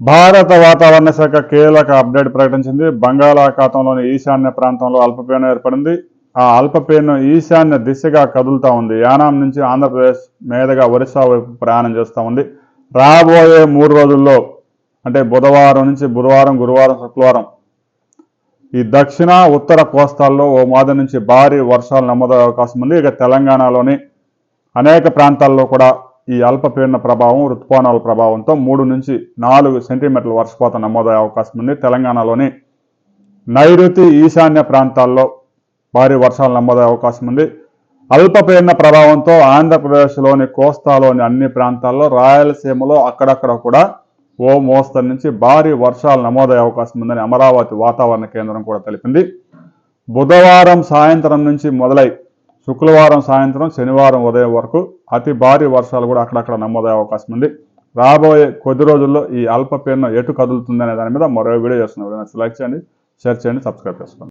భారత వాతావరణ శాఖ కీలక అప్డేట్ ప్రకటించింది. బంగాళాఖాతంలోని ఈశాన్య ప్రాంతంలో అల్పపీడనం ఏర్పడింది. ఆ అల్పపీడనం ఈశాన్య దిశగా కదులుతా ఉంది. యానాం నుంచి ఆంధ్రప్రదేశ్ మీదుగా ఒరిస్సా వైపు ప్రయాణం చేస్తూ ఉంది. రాబోయే మూడు రోజుల్లో అంటే బుధవారం నుంచి బుధవారం గురువారం శుక్రవారం ఈ దక్షిణ ఉత్తర కోస్తాల్లో ఓ మాది నుంచి భారీ వర్షాలు నమోదయ్యే అవకాశం ఉంది. ఇక తెలంగాణలోని అనేక ప్రాంతాల్లో కూడా ఈ అల్పపీడన ప్రభావం ఋతుపవనాల ప్రభావంతో మూడు నుంచి నాలుగు సెంటీమీటర్ల వర్షపాతం నమోదయ్యే అవకాశం ఉంది. తెలంగాణలోని నైరుతి ఈశాన్య ప్రాంతాల్లో భారీ వర్షాలు నమోదయ్యే అవకాశం ఉంది. అల్పపీడన ప్రభావంతో ఆంధ్రప్రదేశ్లోని కోస్తాలోని అన్ని ప్రాంతాల్లో రాయలసీమలో అక్కడక్కడ కూడా ఓ మోస్తరు నుంచి భారీ వర్షాలు నమోదయ్యే అవకాశం ఉందని అమరావతి వాతావరణ కేంద్రం కూడా తెలిపింది. బుధవారం సాయంత్రం నుంచి మొదలై శుక్రవారం సాయంత్రం శనివారం ఉదయం వరకు అతి భారీ వర్షాలు కూడా అక్కడక్కడ నమోదయ్యే అవకాశం ఉంది. రాబోయే కొద్ది రోజుల్లో ఈ అల్పపీడనం ఎటు కదులుతుంది అనే దాని మీద మరో వీడియో చేస్తున్నాం. లైక్ చేయండి షేర్ చేయండి సబ్స్క్రైబ్ చేసుకోండి.